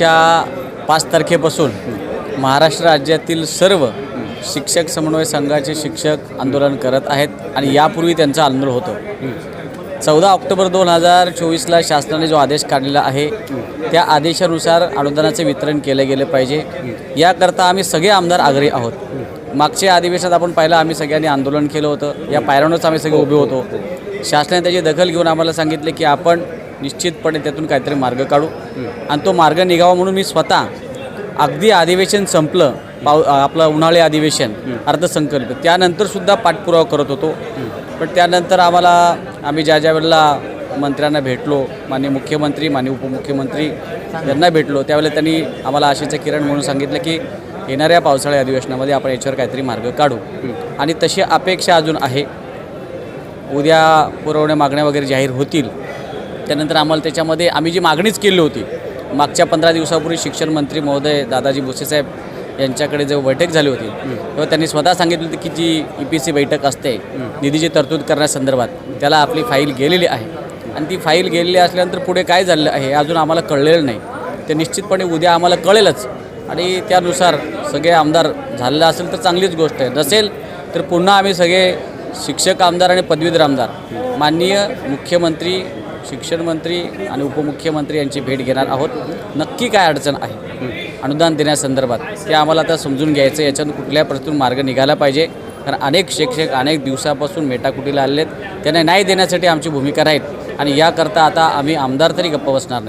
पुढच्या पाच तारखेपासून महाराष्ट्र राज्यातील सर्व शिक्षक समन्वय संघाचे शिक्षक आंदोलन करत आहेत आणि यापूर्वी त्यांचं आंदोलन होतं. चौदा ऑक्टोबर दोन हजार चोवीसला शासनाने जो आदेश काढलेला आहे त्या आदेशानुसार अनुदानाचे वितरण केलं गेलं पाहिजे. याकरता आम्ही सगळे आमदार आग्रही आहोत. मागच्या अधिवेशनात आपण पाहिलं आम्ही सगळ्यांनी आंदोलन केलं होतं. या पायऱ्यांवरच आम्ही सगळे उभे होतो. शासनाने त्याची दखल घेऊन आम्हाला सांगितले की आपण निश्चितपणे त्यातून काहीतरी मार्ग काढू. आणि तो मार्ग निघावा म्हणून मी स्वतः अगदी अधिवेशन संपलं. पाव आपलं उन्हाळी अधिवेशन अर्थसंकल्प. त्यानंतरसुद्धा पाठपुरावा करत होतो. पण त्यानंतर आम्हाला आम्ही ज्या ज्या वेळेला मंत्र्यांना भेटलो माननीय मुख्यमंत्री माननीय उपमुख्यमंत्री यांना भेटलो त्यावेळेला त्यांनी आम्हाला आशेचं किरण म्हणून सांगितलं की येणाऱ्या पावसाळी अधिवेशनामध्ये आपण याच्यावर काहीतरी मार्ग काढू. आणि तशी अपेक्षा अजून आहे. उद्या पुरवण्या मागण्या वगैरे जाहीर होतील. त्यानंतर आम्हाला त्याच्यामध्ये आम्ही जी मागणीच केली होती मागच्या पंधरा दिवसापूर्वी शिक्षण मंत्री महोदय दादाजी भुसेसाहेब यांच्याकडे जेव्हा बैठक झाली होती तेव्हा त्यांनी स्वतः सांगितलं होतं की जी ई पी सी बैठक असते निधीची तरतूद करण्यासंदर्भात त्याला आपली फाईल गेलेली आहे. आणि ती फाईल गेलेली असल्यानंतर पुढे काय झालं आहे हे अजून आम्हाला कळलेलं नाही. ते निश्चितपणे उद्या आम्हाला कळेलच. आणि त्यानुसार सगळे आमदार झालेलं असेल तर चांगलीच गोष्ट आहे. नसेल तर पुन्हा आम्ही सगळे शिक्षक आमदार आणि पदवीधर आमदार माननीय मुख्यमंत्री शिक्षणमंत्री आणि उपमुख्यमंत्री यांची भेट घेणार आहोत. नक्की काय अडचण आहे? अनुदान देण्यासंदर्भात. ते आम्हाला आता समजून घ्यायचं याच्यातून कुठल्या परिस्थितीतून मार्ग निघाला पाहिजे? कारण अनेक शिक्षक अनेक दिवसापासून मेटाकुटीला आलेत. त्यांना न्याय देण्यासाठी आमची भूमिका राहील. आणि याकरता आता आम्ही आमदार तरी गप्प बसणार नाही.